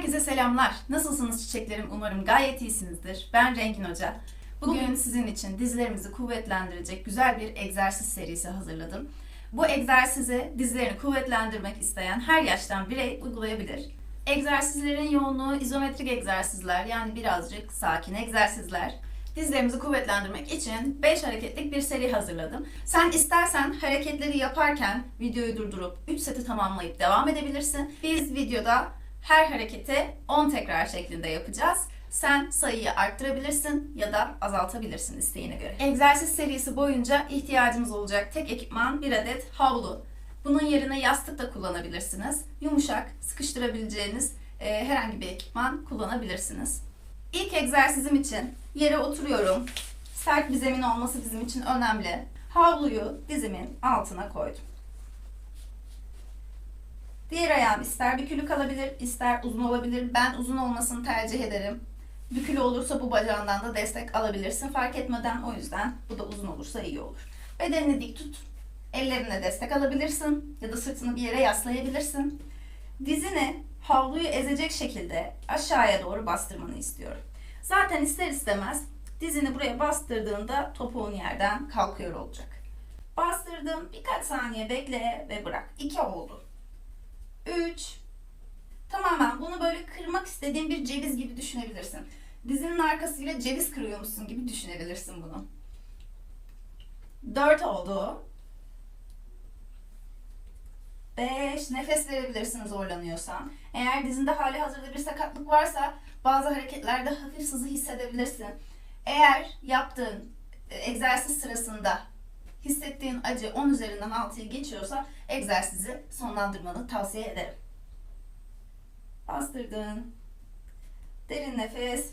Herkese selamlar. Nasılsınız çiçeklerim? Umarım gayet iyisinizdir. Ben Rengin Hoca. Bugün sizin için dizlerimizi kuvvetlendirecek güzel bir egzersiz serisi hazırladım. Bu egzersizi dizlerini kuvvetlendirmek isteyen her yaştan birey uygulayabilir. Egzersizlerin yoğunluğu izometrik egzersizler yani birazcık sakin egzersizler. Dizlerimizi kuvvetlendirmek için 5 hareketlik bir seri hazırladım. Sen istersen hareketleri yaparken videoyu durdurup 3 seti tamamlayıp devam edebilirsin. Biz videoda her hareketi 10 tekrar şeklinde yapacağız. Sen sayıyı arttırabilirsin ya da azaltabilirsin isteğine göre. Egzersiz serisi boyunca ihtiyacımız olacak tek ekipman bir adet havlu. Bunun yerine yastık da kullanabilirsiniz. Yumuşak, sıkıştırabileceğiniz e, herhangi bir ekipman kullanabilirsiniz. İlk egzersizim için yere oturuyorum. Sert bir zemin olması bizim için önemli. Havluyu dizimin altına koydum. Diğer ayağım ister bükülü kalabilir, ister uzun olabilir. Ben uzun olmasını tercih ederim. Bükülü olursa bu bacağından da destek alabilirsin fark etmeden. O yüzden bu da uzun olursa iyi olur. Bedenini dik tut. Ellerine destek alabilirsin ya da sırtını bir yere yaslayabilirsin. Dizini havluyu ezecek şekilde aşağıya doğru bastırmanı istiyorum. Zaten ister istemez dizini buraya bastırdığında topuğun yerden kalkıyor olacak. Bastırdım. Birkaç saniye bekle ve bırak. 2 oldu. 3 Tamamen bunu böyle kırmak istediğin bir ceviz gibi düşünebilirsin. Dizinin arkasıyla ceviz kırıyormuşsun gibi düşünebilirsin bunu. 4 oldu. 5 nefes verebilirsin zorlanıyorsan. Eğer dizinde hali hazırda bir sakatlık varsa bazı hareketlerde hafif sızı hissedebilirsin. Eğer yaptığın egzersiz sırasında hissettiğin acı 10 üzerinden 6'yı geçiyorsa egzersizi sonlandırmanı tavsiye ederim. Bastırdın. Derin nefes.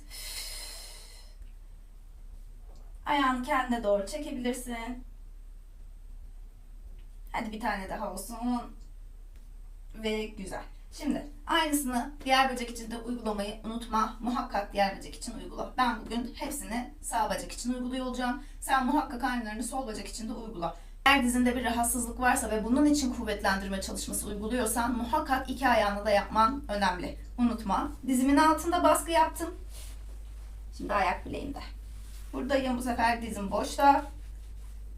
Ayağını kendine doğru çekebilirsin. Hadi bir tane daha olsun. Ve güzel. Şimdi aynısını diğer böcek için de uygulamayı unutma. Muhakkak diğer böcek için uygula. Ben bugün hepsini sağ bacak için uyguluyor olacağım. Sen muhakkak aynılarını sol bacak için de uygula. Eğer dizinde bir rahatsızlık varsa ve bunun için kuvvetlendirme çalışması uyguluyorsan muhakkak iki ayağını da yapman önemli. Unutma. Dizimin altında baskı yaptım. Şimdi ayak bileğimde. Buradayım bu sefer dizim boşta.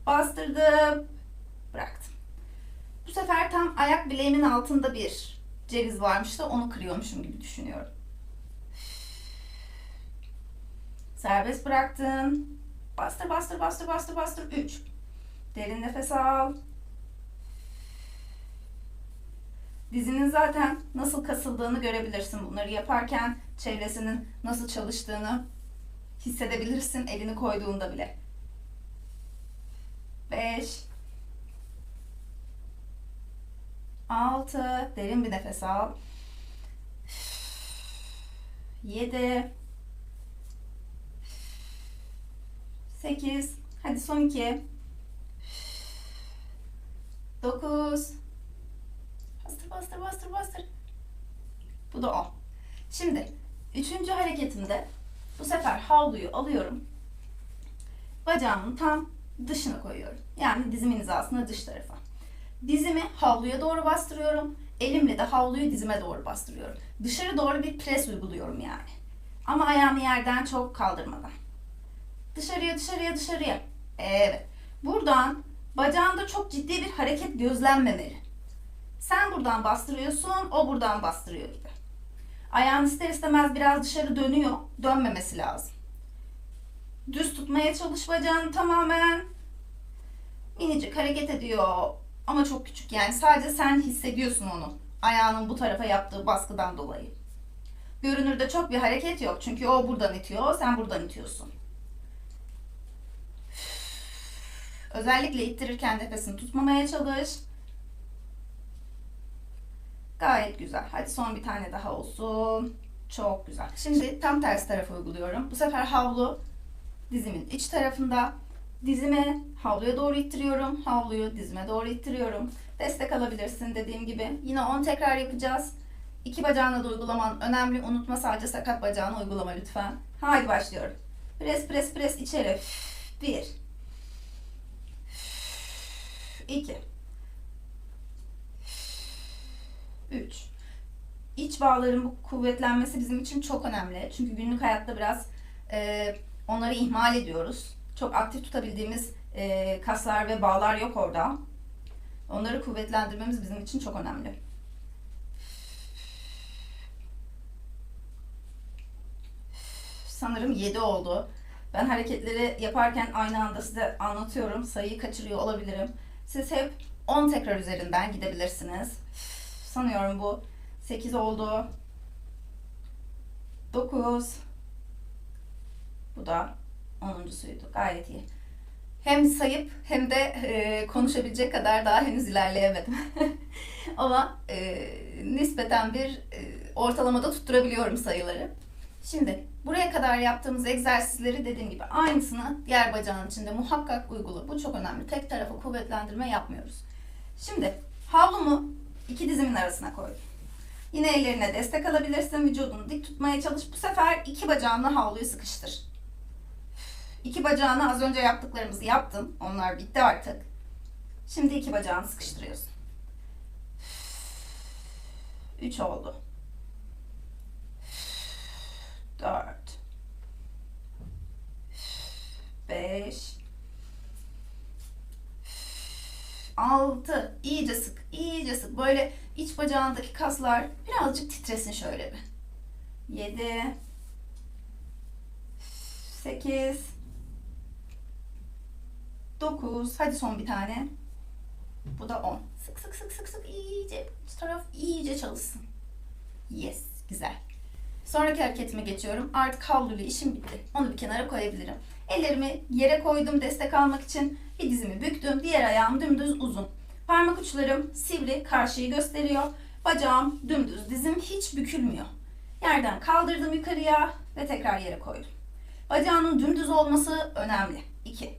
Bastırdım. Bıraktım. Bu sefer tam ayak bileğimin altında bir ceviz varmış da onu kırıyormuşum gibi düşünüyorum. Serbest bıraktın. Bastır bastır bastır bastır bastır. 3. Derin nefes al. Dizinin zaten nasıl kasıldığını görebilirsin bunları yaparken. Çevresinin nasıl çalıştığını hissedebilirsin elini koyduğunda bile. 5 6 derin bir nefes al. 7 8 hadi son 2 9 Bastır bastır bastır bastır. Bu da 10. Şimdi üçüncü hareketimde bu sefer havluyu alıyorum. Bacağımın tam dışına koyuyorum. Yani dizimin hizasına dış tarafa. Dizimi havluya doğru bastırıyorum. Elimle de havluyu dizime doğru bastırıyorum. Dışarı doğru bir pres uyguluyorum yani. Ama ayağımı yerden çok kaldırmadan. Dışarıya dışarıya dışarıya. Evet. Buradan bacağında çok ciddi bir hareket gözlenmemeli. Sen buradan bastırıyorsun, o buradan bastırıyor gibi. Ayağın ister istemez biraz dışarı dönüyor. Dönmemesi lazım. Düz tutmaya çalış bacağını tamamen. Minicik hareket ediyor. Ama çok küçük yani sadece sen hissediyorsun onu. Ayağının bu tarafa yaptığı baskıdan dolayı. Görünürde çok bir hareket yok. Çünkü o buradan itiyor, sen buradan itiyorsun. Özellikle ittirirken nefesini tutmamaya çalış. Gayet güzel. Hadi son bir tane daha olsun. Çok güzel. Şimdi tam ters tarafa uyguluyorum. Bu sefer havlu dizimin iç tarafında. Dizimi havluya doğru ittiriyorum. Havluyu dizime doğru ittiriyorum. Destek alabilirsin dediğim gibi. Yine 10 tekrar yapacağız. İki bacağına da uygulaman önemli. Unutma sadece sakat bacağına uygulama lütfen. Haydi başlıyorum. Pres pres pres içeri. Bir. İki. 3 iç bağların bu kuvvetlenmesi bizim için çok önemli. Çünkü günlük hayatta biraz e, onları ihmal ediyoruz. Çok aktif tutabildiğimiz e, kaslar ve bağlar yok orada. Onları kuvvetlendirmemiz bizim için çok önemli. Sanırım 7 oldu. Ben hareketleri yaparken aynı anda size anlatıyorum. Sayıyı kaçırıyor olabilirim. Siz hep 10 tekrar üzerinden gidebilirsiniz. Sanıyorum bu 8 oldu. 9. Bu da 10.suydu. Gayet iyi. Hem sayıp hem de e, konuşabilecek kadar daha henüz ilerleyemedim. Ama e, nispeten bir e, ortalamada tutturabiliyorum sayıları. Şimdi buraya kadar yaptığımız egzersizleri dediğim gibi aynısını diğer bacağın içinde muhakkak uygula. Bu çok önemli. Tek tarafa kuvvetlendirme yapmıyoruz. Şimdi havlumu iki dizimin arasına koydum. Yine ellerine destek alabilirsin. Vücudunu dik tutmaya çalış. Bu sefer iki bacağınla havluyu sıkıştır. İki bacağını az önce yaptıklarımızı yaptın. Onlar bitti artık. Şimdi iki bacağını sıkıştırıyorsun. Üç oldu. Dört. Beş. Altı. İyice sık. iyice sık. Böyle iç bacağındaki kaslar birazcık titresin şöyle bir. Yedi. Sekiz. 9. Hadi son bir tane. Bu da 10. Sık sık sık sık sık iyice. Bu taraf iyice çalışsın. Yes. Güzel. Sonraki hareketime geçiyorum. Artık havluyla işim bitti. Onu bir kenara koyabilirim. Ellerimi yere koydum destek almak için. Bir dizimi büktüm. Diğer ayağım dümdüz uzun. Parmak uçlarım sivri karşıyı gösteriyor. Bacağım dümdüz. Dizim hiç bükülmüyor. Yerden kaldırdım yukarıya ve tekrar yere koydum. Bacağının dümdüz olması önemli. 2.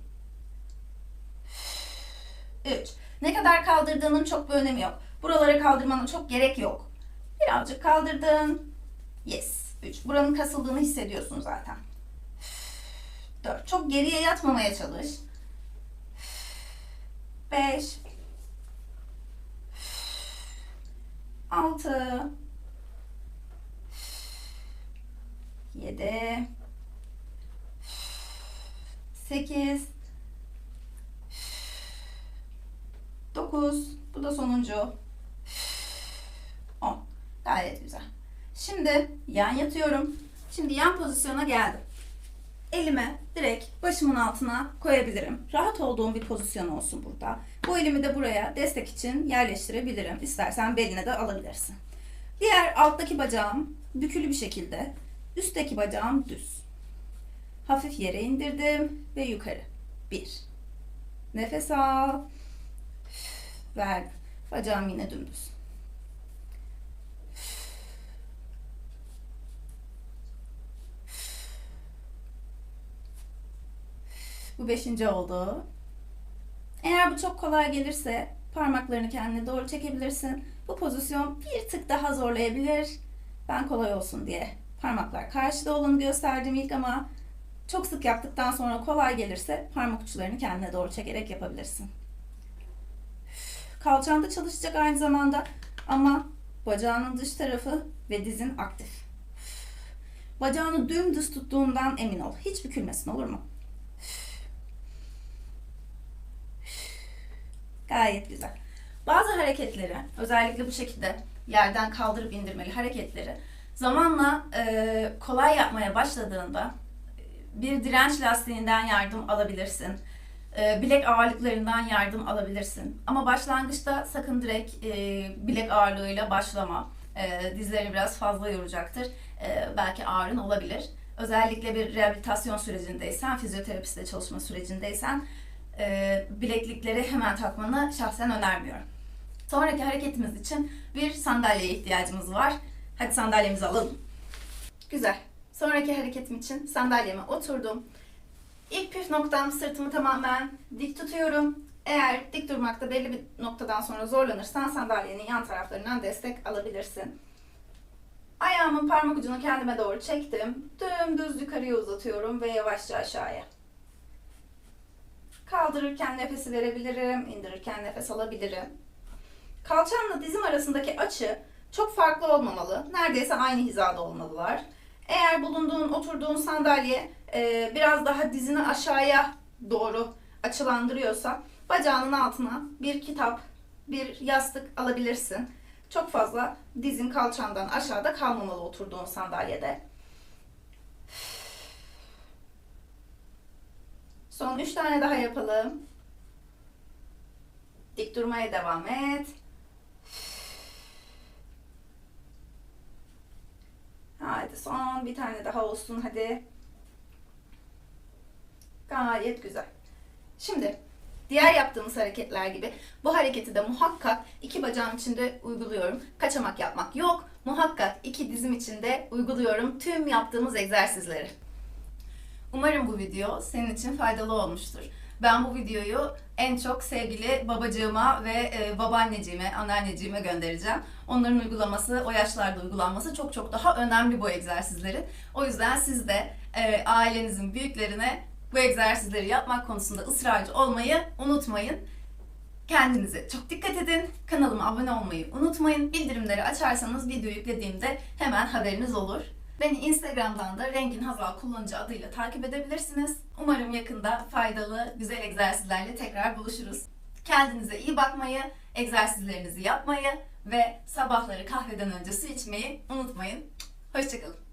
3. Ne kadar kaldırdığının çok bir önemi yok. Buralara kaldırmana çok gerek yok. Birazcık kaldırdın. Yes. 3. Buranın kasıldığını hissediyorsun zaten. 4. Çok geriye yatmamaya çalış. 5. 6. 7. 8. 9. Bu da sonuncu. 10. Gayet güzel. Şimdi yan yatıyorum. Şimdi yan pozisyona geldim. Elime direkt başımın altına koyabilirim. Rahat olduğum bir pozisyon olsun burada. Bu elimi de buraya destek için yerleştirebilirim. İstersen beline de alabilirsin. Diğer alttaki bacağım bükülü bir şekilde. Üstteki bacağım düz. Hafif yere indirdim ve yukarı. Bir. Nefes al. Ver. Bacağım yine dümdüz. Bu beşinci oldu. Eğer bu çok kolay gelirse parmaklarını kendine doğru çekebilirsin. Bu pozisyon bir tık daha zorlayabilir. Ben kolay olsun diye parmaklar karşıda olanı gösterdim ilk ama çok sık yaptıktan sonra kolay gelirse parmak uçlarını kendine doğru çekerek yapabilirsin. Kalçanda çalışacak aynı zamanda ama bacağının dış tarafı ve dizin aktif. Bacağını dümdüz tuttuğundan emin ol. Hiç bükülmesin olur mu? Gayet güzel. Bazı hareketleri, özellikle bu şekilde yerden kaldırıp indirmeli hareketleri zamanla e, kolay yapmaya başladığında e, bir direnç lastiğinden yardım alabilirsin. E, bilek ağırlıklarından yardım alabilirsin. Ama başlangıçta sakın direkt e, bilek ağırlığıyla başlama. E, dizleri biraz fazla yoracaktır. E, belki ağrın olabilir. Özellikle bir rehabilitasyon sürecindeysen, fizyoterapistle çalışma sürecindeysen e, bileklikleri hemen takmanı şahsen önermiyorum. Sonraki hareketimiz için bir sandalyeye ihtiyacımız var. Hadi sandalyemizi alalım. Güzel. Sonraki hareketim için sandalyeme oturdum. İlk püf noktam sırtımı tamamen dik tutuyorum. Eğer dik durmakta belli bir noktadan sonra zorlanırsan sandalyenin yan taraflarından destek alabilirsin. Ayağımın parmak ucunu kendime doğru çektim. Dümdüz yukarıya uzatıyorum ve yavaşça aşağıya. Kaldırırken nefesi verebilirim, indirirken nefes alabilirim. Kalçamla dizim arasındaki açı çok farklı olmamalı. Neredeyse aynı hizada olmalılar. Eğer bulunduğun, oturduğun sandalye e, biraz daha dizini aşağıya doğru açılandırıyorsa bacağının altına bir kitap, bir yastık alabilirsin. Çok fazla dizin kalçandan aşağıda kalmamalı oturduğun sandalyede. Son üç tane daha yapalım. Dik durmaya devam et. Hadi son bir tane daha olsun hadi. Gayet güzel. Şimdi diğer yaptığımız hareketler gibi bu hareketi de muhakkak iki bacağım içinde uyguluyorum. Kaçamak yapmak yok. Muhakkak iki dizim içinde uyguluyorum tüm yaptığımız egzersizleri. Umarım bu video senin için faydalı olmuştur. Ben bu videoyu en çok sevgili babacığıma ve e, babaanneciğime, anneanneciğime göndereceğim. Onların uygulaması, o yaşlarda uygulanması çok çok daha önemli bu egzersizlerin. O yüzden siz de e, ailenizin büyüklerine bu egzersizleri yapmak konusunda ısrarcı olmayı unutmayın. Kendinize çok dikkat edin. Kanalıma abone olmayı unutmayın. Bildirimleri açarsanız video yüklediğimde hemen haberiniz olur. Beni Instagram'dan da Rengin Hazal kullanıcı adıyla takip edebilirsiniz. Umarım yakında faydalı, güzel egzersizlerle tekrar buluşuruz. Kendinize iyi bakmayı, egzersizlerinizi yapmayı ve sabahları kahveden önce su içmeyi unutmayın. Hoşçakalın.